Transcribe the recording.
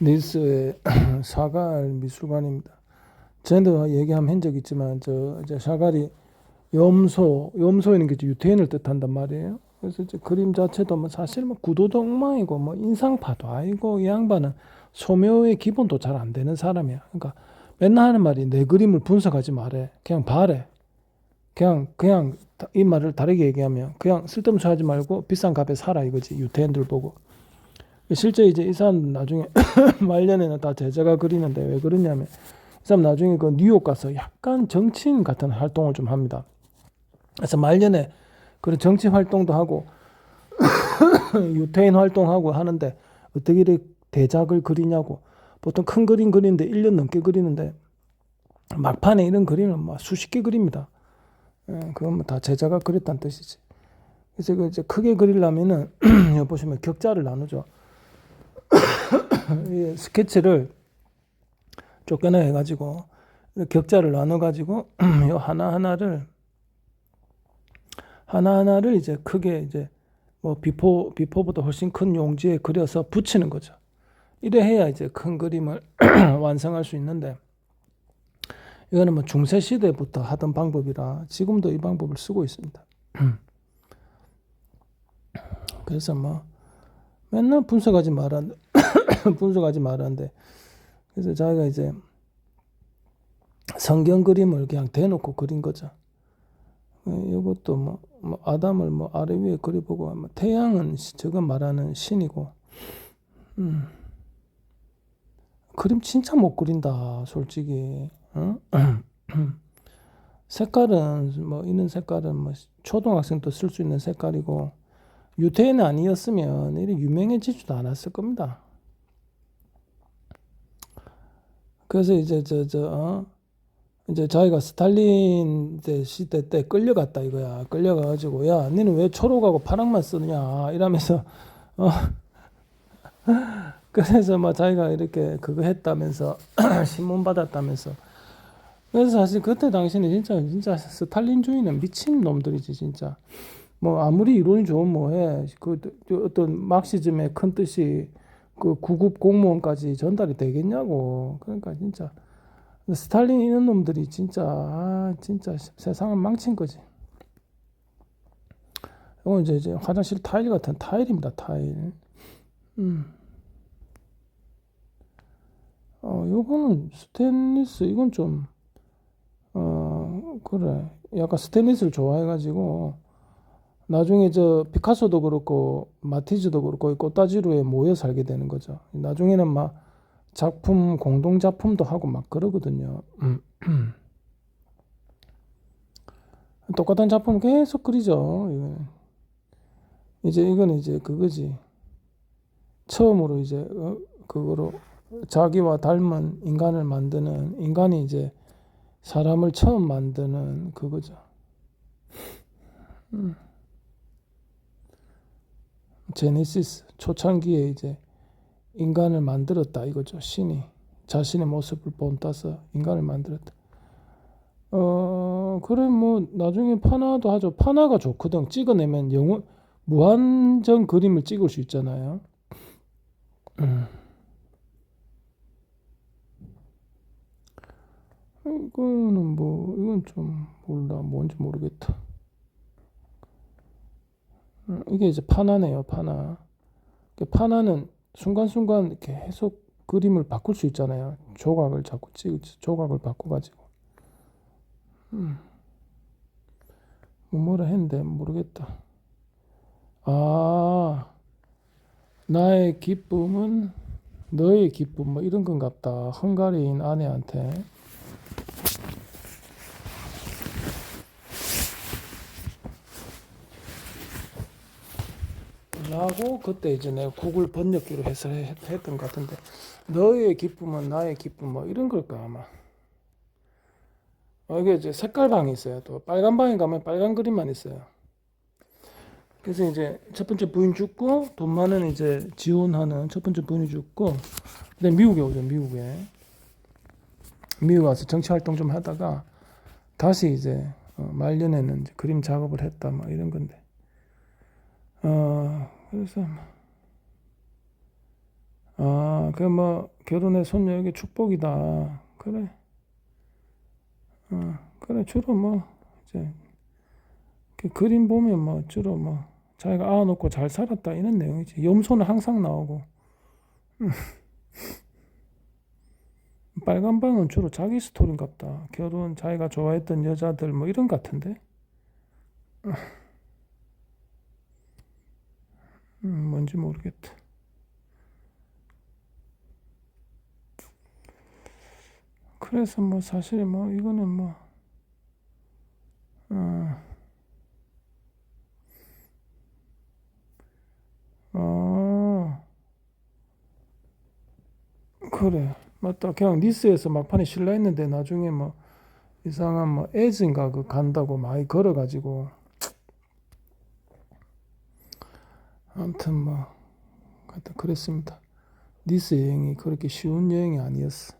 니스의 사갈 미술관입니다. 전에도 얘기한 한적 있지만 저 이제 사갈이 염소, 염소에는 게 유태인을 뜻한단 말이에요. 그래서 이제 그림 자체도 뭐 사실 뭐 구도도 엉망이고 뭐 인상파도 아니고 이 양반은 소묘의 기본도 잘 안 되는 사람이야. 그러니까 맨날 하는 말이 내 그림을 분석하지 말래. 그냥 봐래. 그냥 그냥 다- 이 말을 다르게 얘기하면 그냥 쓸데없이 하지 말고 비싼 값에 사라 이거지 유태인들 보고. 실제 이제 이 사람 나중에 말년에는 다 제자가 그리는데 왜 그러냐면 이 사람 나중에 그 뉴욕 가서 약간 정치인 같은 활동을 좀 합니다. 그래서 말년에 그런 정치 활동도 하고 유태인 활동하고 하는데 어떻게 이렇게 대작을 그리냐고 보통 큰 그림 그리는데 1년 넘게 그리는데 막판에 이런 그림을 막 수십 개 그립니다. 예, 그건 뭐다 제자가 그렸다는 뜻이지. 그래서 그 이제 크게 그리려면은 보시면 격자를 나누죠. 이 스케치를 쫓겨내 해가지고 격자를 나눠 가지고 요 하나 하나를 하나 하나를 이제 크게 이제 뭐 비포 비포보다 훨씬 큰 용지에 그려서 붙이는 거죠. 이래 해야 이제 큰 그림을 완성할 수 있는데 이거는 뭐 중세 시대부터 하던 방법이라 지금도 이 방법을 쓰고 있습니다. 그래서 뭐 맨날 분석하지 말았는데 분석하지 말았는데 그래서 자기가 이제 성경 그림을 그냥 대놓고 그린 거죠. 이것도 뭐, 뭐 아담을 뭐 아래 위에 그려보고 뭐 태양은 시- 저거 말하는 신이고 음. 그림 진짜 못 그린다 솔직히 어? 색깔은 뭐 이런 색깔은 뭐 초등학생도 쓸 수 있는 색깔이고 유태인 아니었으면 이렇게 유명해지지도 않았을 겁니다. 그래서 이제 저 저 어? 이제 자기가 스탈린 때 시대 때 끌려갔다 이거야. 끌려가가지고 야, 너는 왜 초록하고 파랑만 쓰느냐? 이러면서 어? 그래서 막 자기가 이렇게 그거 했다면서 신문 받았다면서. 그래서 사실 그때 당시는 진짜 진짜 스탈린주의는 미친 놈들이지 진짜. 뭐 아무리 이론이 좋으면 뭐해. 그 어떤 막시즘의 큰 뜻이 그 구급 공무원까지 전달이 되겠냐고 그러니까 진짜 스탈린 이런 놈들이 진짜 아 진짜 세상을 망친 거지. 이건 이제, 이제 화장실 타일 같은 타일입니다. 타일. 음. 어 요거는 스테인리스 이건 좀 어 그래 약간 스테인리스를 좋아해 가지고 나중에 저 피카소도 그렇고 마티즈도 그렇고 이 꽃다지루에 모여 살게 되는 거죠. 나중에는 막 작품 공동 작품도 하고 막 그러거든요. 음. 똑같은 작품 계속 그리죠. 이제 이건 이제 그거지. 처음으로 이제 어, 그거로 자기와 닮은 인간을 만드는 인간이 이제 사람을 처음 만드는 그거죠. 음. 제네시스 초창기에 이제 인간을 만들었다 이거죠. 신이 자신의 모습을 본따서 인간을 만들었다. 어 그래 뭐 나중에 파나도 하죠. 파나가 좋거든. 찍어내면 영원 무한정 그림을 찍을 수 있잖아요. 음. 이거는 뭐 이건 좀 몰라 뭔지 모르겠다. 음, 이게 이제 파나네요. 파나. 그 파나는 순간순간 계속 그림을 바꿀 수 있잖아요. 조각을 자꾸 찍, 조각을 바꿔가지고. 음. 뭐 뭐라 했는데 모르겠다. 아, 나의 기쁨은 너의 기쁨 뭐 이런 건갑다. 헝가리인 아내한테. 라고 그때 이제 내가 구글 번역기로 해서 했- 했던 것 같은데 너의 기쁨은 나의 기쁨 뭐 이런 걸까 아마. 어, 이게 이제 색깔 방이 있어요 또. 빨간 방에 가면 빨간 그림만 있어요. 그래서 이제 첫 번째 부인 죽고 돈 많은 이제 지원하는 첫 번째 부인이 죽고 그다음 미국에 오죠 미국에. 미국 와서 정치 활동 좀 하다가 다시 이제 어, 말년에는 이제 그림 작업을 했다 뭐 이런 건데. 어 그래서 아, 그 뭐 결혼해 손녀에게 축복이다. 그래. 어, 그래 주로 뭐 이제 그 그림 보면 뭐 주로 뭐 자기가 아놓고 잘 살았다 이런 내용이지. 염소는 항상 나오고. 음. 빨간 방은 주로 자기 스토리인갑다. 결혼 자기가 좋아했던 여자들 뭐 이런 것 같은데. 음, 뭔지 모르겠다. 그래서 뭐 사실 뭐 이거는 뭐 어, 어 그래 맞다 그냥 니스에서 막판에 실라 했는데 나중에 뭐 이상한 뭐 에즈인가 그 간다고 많이 걸어가지고 아무튼 뭐 그랬습니다. 니스 여행이 그렇게 쉬운 여행이 아니었어